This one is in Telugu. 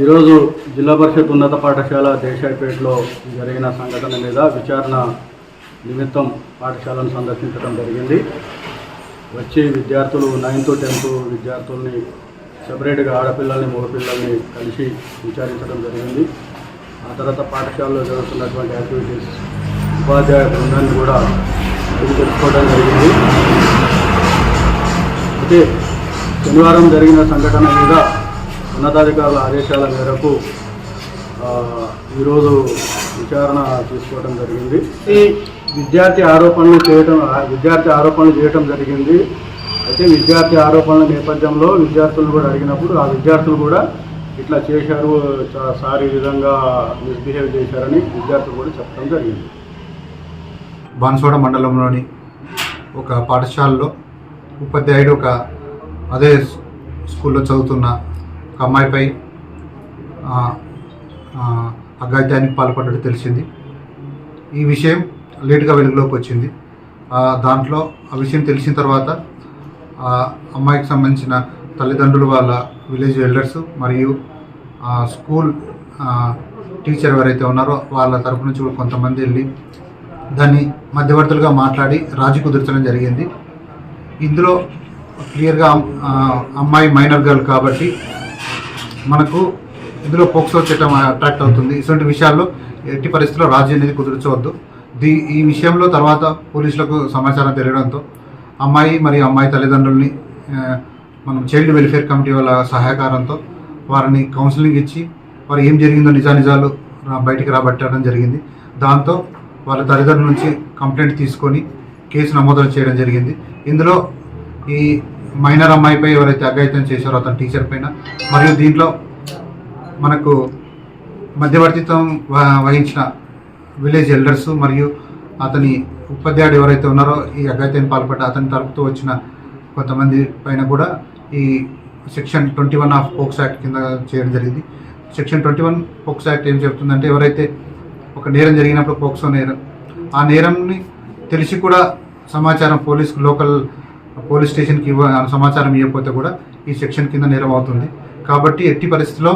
ఈరోజు జిల్లా పరిషత్ ఉన్నత పాఠశాల దేశాయిపేటలో జరిగిన సంఘటన మీద విచారణ నిమిత్తం పాఠశాలను సందర్శించడం జరిగింది. వచ్చి విద్యార్థులు నైన్త్ టెన్త్ విద్యార్థుల్ని సపరేట్గా ఆడపిల్లల్ని మగపిల్లల్ని కలిసి విచారించడం జరిగింది. ఆ తర్వాత పాఠశాలలో జరుగుతున్నటువంటి యాక్టివిటీస్ ఉపాధ్యాయ బృందాన్ని కూడా తెలుసుకోవడం జరిగింది. అయితే శనివారం జరిగిన సంఘటన మీద ఉన్నతాధికారుల ఆదేశాల మేరకు ఆ, ఈరోజు విచారణ తీసుకోవడం జరిగింది. ఈ విద్యార్థి ఆరోపణలు చేయడం ఆ విద్యార్థి ఆరోపణలు చేయడం జరిగింది. అయితే విద్యార్థి ఆరోపణల నేపథ్యంలో విద్యార్థులను కూడా అడిగినప్పుడు ఆ విద్యార్థులు కూడా ఇట్లా చేశారు సార్ ఈ విధంగా మిస్బిహేవ్ చేశారని విద్యార్థులు కూడా చెప్పడం జరిగింది. బాన్సోడ మండలంలోని ఒక పాఠశాలలో ఉపాధ్యాయుడు ఒక అదే స్కూల్లో చదువుతున్న ఒక అమ్మాయిపై ఆ, అఘాయిత్యానికి పాల్పడ్డట్టు తెలిసింది. ఈ విషయం లేటుగా వెలుగులోకి వచ్చింది. దాంట్లో ఆ విషయం తెలిసిన తర్వాత అమ్మాయికి సంబంధించిన తల్లిదండ్రులు వాళ్ళ విలేజ్ ఎల్డర్స్ మరియు స్కూల్ టీచర్ ఎవరైతే ఉన్నారో వాళ్ళ తరపు నుంచి కూడా కొంతమంది వెళ్ళి దాన్ని మధ్యవర్తులుగా మాట్లాడి రాజీ కుదుర్చడం జరిగింది. ఇందులో క్లియర్గా అమ్మాయి మైనర్ గర్ల్ కాబట్టి మనకు ఇందులో పోక్సో చట్టం అట్రాక్ట్ అవుతుంది. ఇటువంటి విషయాల్లో ఎట్టి పరిస్థితుల్లో రాజీ అనేది కుదుర్చవద్దు. దీ ఈ విషయంలో తర్వాత పోలీసులకు సమాచారం తెలియడంతో అమ్మాయి మరియు అమ్మాయి తల్లిదండ్రుల్ని మనం చైల్డ్ వెల్ఫేర్ కమిటీ వాళ్ళ సహకారంతో వారిని కౌన్సిలింగ్ ఇచ్చి వారు ఏం జరిగిందో నిజానిజాలు బయటికి రాబట్టడం జరిగింది. దాంతో వాళ్ళ తల్లిదండ్రుల నుంచి కంప్లైంట్ తీసుకొని కేసు నమోదు చేయడం జరిగింది. ఇందులో ఈ మైనర్ అమ్మాయిపై ఎవరైతే అఘాయితం చేశారో అతని టీచర్ పైన. మరియు దీంట్లో మనకు మధ్యవర్తిత్వం వహించిన విలేజ్ ఎల్డర్స్ మరియు అతని ఉపాధ్యాయుడు ఎవరైతే ఉన్నారో ఈ అఘాయితం పాల్పడ్డ అతని తరపుతో వచ్చిన కొంతమంది పైన కూడా ఈ section twenty one of POCSO act కింద చేయడం జరిగింది. Section twenty one POCSO act ఏం చెప్తుందంటే ఎవరైతే ఒక నేరం జరిగినప్పుడు పోక్సో నేరం ఆ నేరంని తెలిసి కూడా సమాచారం పోలీస్ లోకల్ పోలీస్ స్టేషన్కి ఇవ్వ సమాచారం ఇవ్వకపోతే కూడా ఈ సెక్షన్ కింద నేరం అవుతుంది కాబట్టి ఎట్టి పరిస్థితిలో